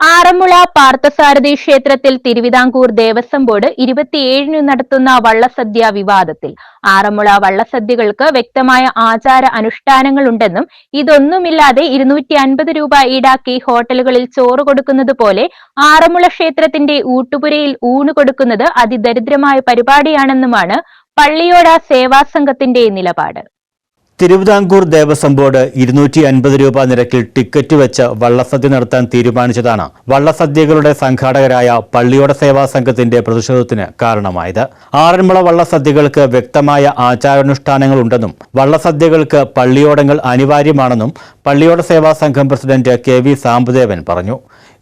ആറന്മുള പാർത്ഥസാരഥി ക്ഷേത്രത്തിൽ തിരുവിതാംകൂർ ദേവസ്വം ബോർഡ് ഇരുപത്തിയേഴിന് നടത്തുന്ന വള്ളസദ്യ വിവാദത്തിൽ. ആറന്മുള വള്ളസദ്യകൾക്ക് വ്യക്തമായ ആചാര അനുഷ്ഠാനങ്ങളുണ്ടെന്നും ഇതൊന്നുമില്ലാതെ ഇരുന്നൂറ്റി അൻപത് രൂപ ഈടാക്കി ഹോട്ടലുകളിൽ ചോറ് കൊടുക്കുന്നത് പോലെ ആറന്മുള ക്ഷേത്രത്തിന്റെ ഊട്ടുപുരയിൽ ഊണ് കൊടുക്കുന്നത് അതിദരിദ്രമായ പരിപാടിയാണെന്നുമാണ് പള്ളിയോട സേവാ സേവാസംഘത്തിന്റെ നിലപാട്. തിരുവിതാംകൂർ ദേവസ്വം ബോർഡ് ഇരുന്നൂറ്റി അൻപത് രൂപ നിരക്കിൽ ടിക്കറ്റ് വെച്ച് വള്ളസദ്യ നടത്താൻ തീരുമാനിച്ചതാണ് വള്ളസദ്യകളുടെ സംഘാടകരായ പള്ളിയോട സേവാ സംഘത്തിന്റെ പ്രതിഷേധത്തിന് കാരണമായത്. ആറന്മുള വള്ളസദ്യകൾക്ക് വ്യക്തമായ ആചാരാനുഷ്ഠാനങ്ങളുണ്ടെന്നും വള്ളസദ്യകൾക്ക് പള്ളിയോടങ്ങൾ അനിവാര്യമാണെന്നും പള്ളിയോട സേവാ സംഘം പ്രസിഡന്റ് കെ വി സാമ്പുദേവൻ പറഞ്ഞു.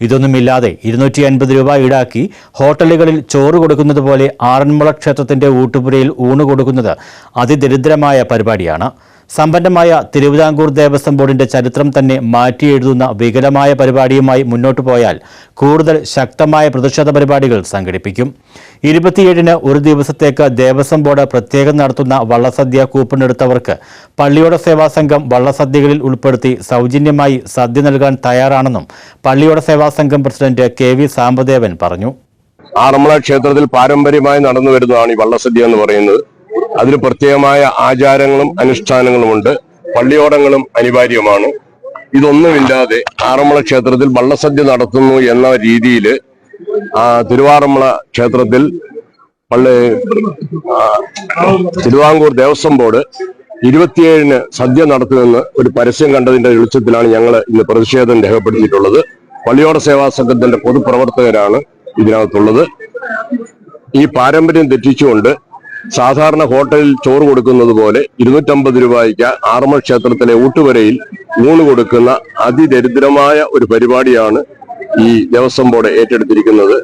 ഇതൊന്നുമില്ലാതെ ഇരുന്നൂറ്റി അൻപത് രൂപ ഈടാക്കി ഹോട്ടലുകളിൽ ചോറ് കൊടുക്കുന്നത് പോലെ ആറന്മുള ക്ഷേത്രത്തിന്റെ ഊട്ടുപുരയിൽ ഊണ് കൊടുക്കുന്നത് അതിദരിദ്രമായ പരിപാടിയാണ്. സമ്പന്നമായ തിരുവിതാംകൂർ ദേവസ്വം ബോർഡിന്റെ ചരിത്രം തന്നെ മാറ്റിയെഴുതുന്ന വികലമായ പരിപാടിയുമായി മുന്നോട്ടു പോയാൽ കൂടുതൽ ശക്തമായ പ്രതിഷേധ പരിപാടികൾ സംഘടിപ്പിക്കും. ഇരുപത്തിയേഴിന് ഒരു ദിവസത്തേക്ക് ദേവസ്വം ബോർഡ് പ്രത്യേകം നടത്തുന്ന വള്ളസദ്യ കൂപ്പൺ എടുത്തവർക്ക് പള്ളിയോട സേവാ സംഘം വള്ളസദ്യകളിൽ ഉൾപ്പെടുത്തി സൗജന്യമായി സദ്യ നൽകാൻ തയ്യാറാണെന്നും പള്ളിയോട സേവാ സംഘം പ്രസിഡന്റ് കെ വി സാമ്പദേവൻ പറഞ്ഞു. ആറന്മുള ക്ഷേത്രത്തിൽ പാരമ്പര്യമായി നടന്നു വരുന്നതാണ് ഈ വള്ളസദ്യ എന്ന് പറയുന്നത്. അതിന് പ്രത്യേകമായ ആചാരങ്ങളും അനുഷ്ഠാനങ്ങളുമുണ്ട്. പള്ളിയോടങ്ങളും അനിവാര്യമാണ്. ഇതൊന്നുമില്ലാതെ ആറന്മുള ക്ഷേത്രത്തിൽ വള്ളസദ്യ നടത്തുന്നു എന്ന രീതിയിൽ തിരുവാറന്മുള ക്ഷേത്രത്തിൽ പള്ളി തിരുവാങ്കൂർ ദേവസ്വം ബോർഡ് ഇരുപത്തിയേഴിന് സദ്യ നടത്തുമെന്ന് ഒരു പരസ്യം കണ്ടതിന്റെ വെളിച്ചത്തിലാണ് ഞങ്ങൾ ഇന്ന് പ്രതിഷേധം രേഖപ്പെടുത്തിയിട്ടുള്ളത്. പള്ളിയോട സേവാ സംഘത്തിന്റെ പൊതുപ്രവർത്തകരാണ് ഇതിനകത്തുള്ളത്. ഈ പാരമ്പര്യം തെറ്റിച്ചുകൊണ്ട് സാധാരണ ഹോട്ടലിൽ ചോറ് കൊടുക്കുന്നത് പോലെ ഇരുന്നൂറ്റമ്പത് രൂപയ്ക്ക് ആറമ്മ ക്ഷേത്രത്തിലെ ഊട്ടുവരയിൽ ഊണ് കൊടുക്കുന്ന അതിദരിദ്രമായ ഒരു പരിപാടിയാണ് ഈ ദേവസ്വം ബോർഡ് ഏറ്റെടുത്തിരിക്കുന്നത്.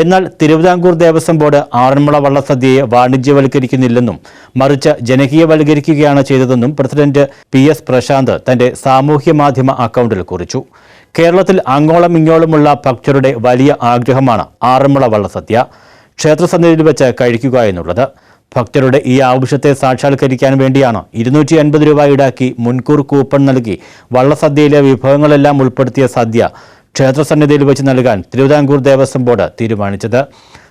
എന്നാൽ തിരുവിതാംകൂർ ദേവസ്വം ബോർഡ് ആറന്മുള വള്ളസദ്യയെ വാണിജ്യവൽക്കരിക്കുന്നില്ലെന്നും മറിച്ച് ജനകീയവൽക്കരിക്കുകയാണ് ചെയ്തതെന്നും പ്രസിഡന്റ് പി എസ് പ്രശാന്ത് തന്റെ സാമൂഹ്യ മാധ്യമ അക്കൗണ്ടിൽ കുറിച്ചു. കേരളത്തിൽ അങ്ങോളം ഇങ്ങോളമുള്ള ഭക്തരുടെ വലിയ ആഗ്രഹമാണ് ആറന്മുള വള്ളസദ്യ. ക്ഷേത്രസന്നിധിയിൽ വെച്ച് കഴിക്കുക എന്നുള്ളത്. ഭക്തരുടെ ഈ ആവശ്യത്തെ സാക്ഷാത്കരിക്കാൻ വേണ്ടിയാണ് ഇരുന്നൂറ്റി അൻപത് രൂപ ഈടാക്കി മുൻകൂർ കൂപ്പൺ നൽകി വള്ളസദ്യയിലെ വിഭവങ്ങളെല്ലാം ഉൾപ്പെടുത്തിയ സദ്യ ക്ഷേത്രസന്നിധിയിൽ വെച്ച് നൽകാൻ തിരുവിതാംകൂർ ദേവസ്വം ബോർഡ് തീരുമാനിച്ചത്.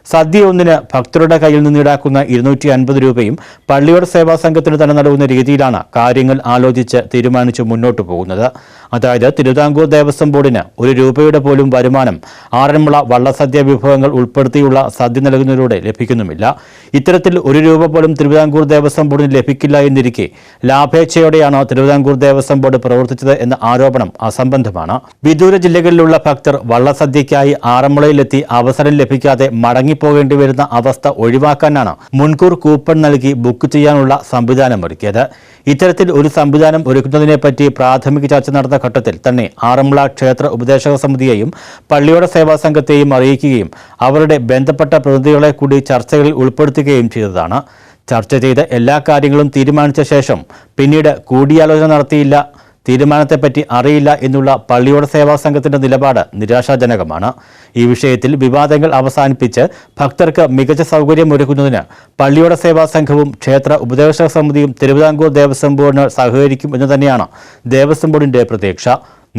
സദ്യ ഒന്നിന് ഭക്തരുടെ കയ്യിൽ നിന്ന് ഈടാക്കുന്ന ഇരുന്നൂറ്റി അൻപത് രൂപയും പള്ളിയോട് സേവാ സംഘത്തിന് തന്നെ നൽകുന്ന രീതിയിലാണ് കാര്യങ്ങൾ ആലോചിച്ച് തീരുമാനിച്ച് മുന്നോട്ട് പോകുന്നത്. അതായത് തിരുവിതാംകൂർ ദേവസ്വം ബോർഡിന് ഒരു രൂപയുടെ പോലും വരുമാനം ആറന്മുള വള്ളസദ്യ വിഭവങ്ങൾ ഉൾപ്പെടുത്തിയുള്ള സദ്യ നൽകുന്നതിലൂടെ ലഭിക്കുന്നുമില്ല. ഇത്തരത്തിൽ ഒരു രൂപ പോലും തിരുവിതാംകൂർ ദേവസ്വം ബോർഡിന് ലഭിക്കില്ല എന്നിരിക്കെ ലാഭേച്ഛയോടെയാണ് തിരുവിതാംകൂർ ദേവസ്വം ബോർഡ് പ്രവർത്തിച്ചത് എന്ന ആരോപണം അസംബന്ധമാണ്. വിദൂര ജില്ലകളിലുള്ള ഭക്തർ വള്ളസദ്യയ്ക്കായി ആറന്മുളയിലെത്തി അവസരം ലഭിക്കാതെ മടങ്ങിപ്പോകേണ്ടി വരുന്ന അവസ്ഥ ഒഴിവാക്കാനാണ് മുൻകൂർ കൂപ്പൺ നൽകി ബുക്ക് ചെയ്യാനുള്ള സംവിധാനം ഒരുക്കിയത് ഇത്തരത്തിൽ ഒരു സംവിധാനം ഒരുക്കുന്നതിനെപ്പറ്റി പ്രാഥമിക ചർച്ച നടന്ന ഘട്ടത്തിൽ തന്നെ ആറന്മുള ക്ഷേത്ര ഉപദേശക സമിതിയെയും പള്ളിയോട സേവാ സംഘത്തെയും അറിയിക്കുകയും അവരുടെ ബന്ധപ്പെട്ട പ്രതിനിധികളെ കൂടി ചർച്ചകളിൽ ഉൾപ്പെടുത്തുകയും ചെയ്തതാണ്. ചർച്ച ചെയ്ത എല്ലാ കാര്യങ്ങളും തീരുമാനിച്ച ശേഷം പിന്നീട് കൂടിയാലോചന നടത്തിയില്ല. തീരുമാനത്തെപ്പറ്റി അറിയില്ല എന്നുള്ള പള്ളിയോട സേവാ സംഘത്തിന്റെ നിലപാട് നിരാശാജനകമാണ്. ഈ വിഷയത്തിൽ വിവാദങ്ങൾ അവസാനിപ്പിച്ച് ഭക്തർക്ക് മികച്ച സൗകര്യം ഒരുക്കുന്നതിന് പള്ളിയോട സേവാ സംഘവും ക്ഷേത്ര ഉപദേശക സമിതിയും തിരുവിതാംകൂർ ദേവസ്വം ബോർഡിന് സഹകരിക്കും എന്ന് തന്നെയാണ് ദേവസ്വം ബോർഡിന്റെ പ്രതീക്ഷ.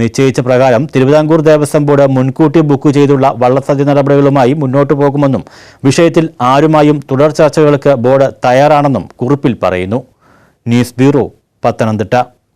നിശ്ചയിച്ച പ്രകാരം തിരുവിതാംകൂർ ദേവസ്വം ബോർഡ് മുൻകൂട്ടി ബുക്ക് ചെയ്തുള്ള വള്ളസദ്യ നടപടികളുമായി മുന്നോട്ടു പോകുമെന്നും വിഷയത്തിൽ ആരുമായും തുടർ ചർച്ചകൾക്ക് ബോർഡ് തയ്യാറാണെന്നും കുറിപ്പിൽ പറയുന്നു. News bureau Pathanamthitta.